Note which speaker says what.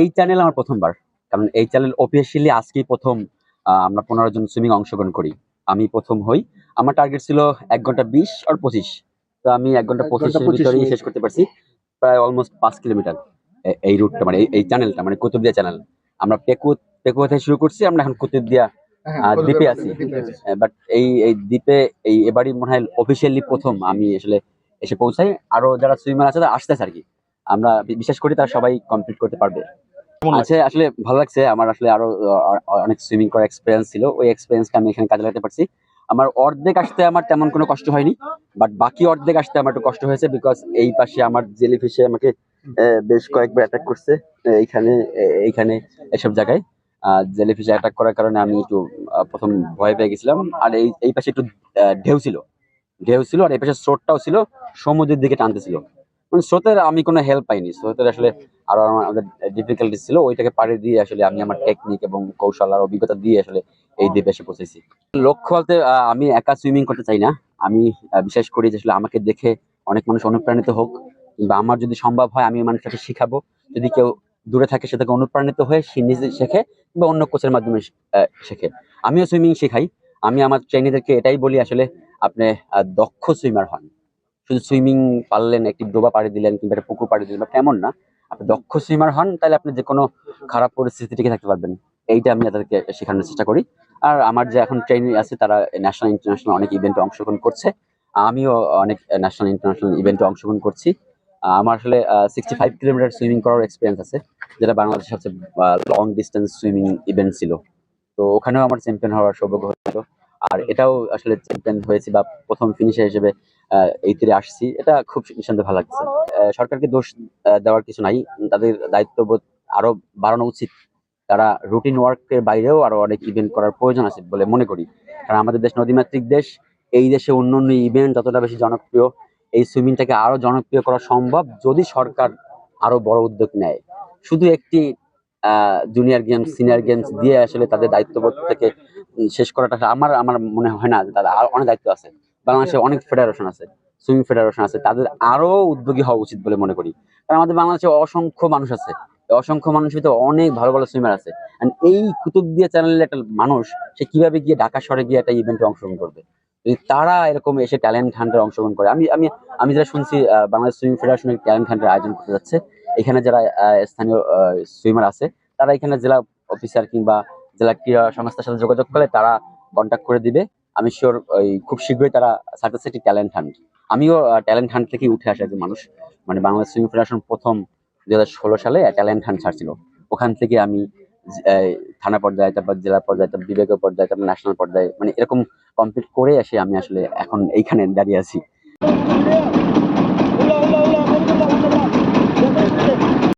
Speaker 1: এই চ্যানেল আমার প্রথমবার। কারণ এই চ্যানেল অফিসিয়ালি আজকেই প্রথম আমরা পনেরো জন সুইমিং অংশগ্রহণ করি। আমি প্রথম হই। আমার টার্গেট ছিল এক ঘণ্টা বিশ আর পঁচিশ। তো আমি এক
Speaker 2: ঘণ্টা
Speaker 1: পঁচিশের ভিতরেই শেষ করতে পারছি। প্রায় অলমোস্ট পাঁচ কিলোমিটার। এই রুটটা মানে এই- চ্যানেলটা মানে কুতুবদিয়া চ্যানেল আমরা পেকু পেকুয়া থেকে শুরু করছি আমরা এখন কুতুবদিয়া
Speaker 2: হ্যাঁ,
Speaker 1: দ্বীপে আছি। বাট এই এই দ্বীপে এই এবারই মনে হয় অফিসিয়ালি প্রথম আমি আসলে এসে পৌঁছাই। আরও যারা সুইমার আছে তারা আসতেছে আর কি। আমরা বিশ্বাস করি তারা সবাই কমপ্লিট করতে পারবে। আছে আসলে ভালো লাগছে। আমার আসলে আরও অনেক সুইমিং করার এক্সপিরিয়েন্স ছিল। ওই এক্সপিরিয়েন্সটা আমি এখানে কাজে লাগাতে পারছি। আমার অর্ধেক আসতে আমার তেমন কোনো কষ্ট হয়নি বাট বাকি অর্ধেক আসতে আমার একটু কষ্ট হয়েছে বিকজ এই পাশে আমার জেলি ফিশে আমাকে বেশ কয়েকবার অ্যাটাক করছে এইখানে এইখানে এসব জায়গায়। জেলি ফিশে অ্যাটাক করার কারণে আমি একটু প্রথম ভয় পেয়ে গেছিলাম। আর এই এই পাশে একটু ঢেউ ছিল। ঢেউ ছিল আর এই পাশে স্রোতটাও ছিল সমুদ্রের দিকে টানতেছিল। মানে স্রোতের আমি কোনো হেল্প পাইনি। স্রোতের আসলে আরও আমাদের ডিফিকাল্টি ছিল, ওইটাকে পাড়ি দিয়ে আসলে আমি আমার টেকনিক এবং কৌশল আর অভিজ্ঞতা দিয়ে আসলে এই দ্বীপে এসে পৌঁছেছি। লক্ষ্য বলতে আমি একা সুইমিং করতে চাই না। আমি বিশ্বাস করি যে আসলে আমাকে দেখে অনেক মানুষ অনুপ্রাণিত হোক কিংবা আমার যদি সম্ভব হয় আমি মানুষটাকে শিখাবো। যদি কেউ দূরে থাকে সে থেকে অনুপ্রাণিত হয়ে সে নিজে শেখে বা অন্য কোচের মাধ্যমে শেখে। আমিও সুইমিং শেখাই। আমি আমার ট্রেনিদেরকে এটাই বলি আসলে, আপনি দক্ষ সুইমার হন। শুধু সুইমিং পারলেন, একটি ডোবা পাড়ি দিলেন কিংবা একটা পুকুর পাড়ি দিলেন ব্যাপারটা এমন না, আপনি দক্ষ সুইমার হন, তাহলে আপনি যে কোনো খারাপ পরিস্থিতি টিকে থাকতে পারবেন? এইটা আমি তাদেরকে শেখানোর চেষ্টা করি। আর আমার যে এখন ট্রেনিং আছে, তারা ন্যাশনাল ইন্টারন্যাশনাল অনেক ইভেন্টে অংশগ্রহণ করছে। আমিও অনেক ন্যাশনাল ইন্টারন্যাশনাল ইভেন্টে অংশগ্রহণ করছি। আমার আসলে সিক্সটি ফাইভ কিলোমিটার সুইমিং করার এক্সপিরিয়েন্স আছে, যেটা বাংলাদেশের সবচেয়ে লং ডিস্টেন্স সুইমিং ইভেন্ট ছিল। তো ওখানেও আমার চ্যাম্পিয়ন হওয়ার সৌভাগ্য হয়েছিল। আর এটাও আসলে চ্যাম্পিয়ন হয়েছি বা প্রথম ফিনিশার হিসেবে এই তীরে আসছি। এটা খুব নিঃসন্দেহে ভালো লাগছে। সরকারকে দোষ দেওয়ার কিছু নাই। তাদের দায়িত্ববোধ আরও বাড়ানো উচিত। তারা রুটিন ওয়ার্কের বাইরেও আরও অনেক ইভেন্ট করার প্রয়োজন আছে বলে মনে করি। কারণ আমাদের দেশ নদীমাতৃক দেশ। এই দেশে অন্য অন্য ইভেন্ট যতটা বেশি জনপ্রিয়, এই সুইমিংটাকে আরও জনপ্রিয় করা সম্ভব যদি সরকার আরও বড় উদ্যোগ নেয়। শুধু একটি জুনিয়র গেমস সিনিয়র গেমস দিয়ে আসলে তাদের দায়িত্ববোধ থেকে শেষ করাটা আমার আমার মনে হয় না তারা আরও অনেক দায়িত্ব আছে। বাংলাদেশে অনেক ফেডারেশন আছে সুইমিং ফেডারেশন আছে তাদের আরও উদ্যোগী হওয়া উচিত বলে মনে করি। কারণ আমাদের বাংলাদেশে অসংখ্য মানুষ আছে অসংখ্য মানুষের ভিতরে অনেক ভালো ভালো সুইমার আছে। এই কুতুবদিয়া চ্যানেলের একটা মানুষ সে কীভাবে গিয়ে ঢাকা শহরে গিয়ে একটা ইভেন্টে অংশগ্রহণ করবে? যদি তারা এরকম এসে ট্যালেন্ট হান্টের অংশগ্রহণ করে আমি আমি আমি যেটা শুনছি বাংলাদেশ সুইমিং ফেডারেশনের ট্যালেন্ট হান্টের আয়োজন করতে যাচ্ছে। এখানে যারা স্থানীয় সুইমার আছে তারা এখানে জেলা অফিসার কিংবা জেলা ক্রীড়া সংস্থার সাথে যোগাযোগ করলে তারা কন্ট্যাক্ট করে দিবে। আমি শিওর ওই খুব শীঘ্রই তারা একটি ট্যালেন্ট হান্ট আমিও ট্যালেন্ট হান্ট থেকেই উঠে আসা একজন মানুষ। মানে বাংলাদেশ সুইমিং ফেডারেশন প্রথম দু ষোলো সালে ট্যালেন্ট হান্ট ছাড়ছিল। ওখান থেকে আমি থানা পর্যায়ে, তারপর জেলা পর্যায়ে, তারপর বিভাগীয় পর্যায়ে, তারপর ন্যাশনাল পর্যায়ে মানে এরকম কমপ্লিট করে আসে আমি আসলে এখন এইখানে দাঁড়িয়ে আছি.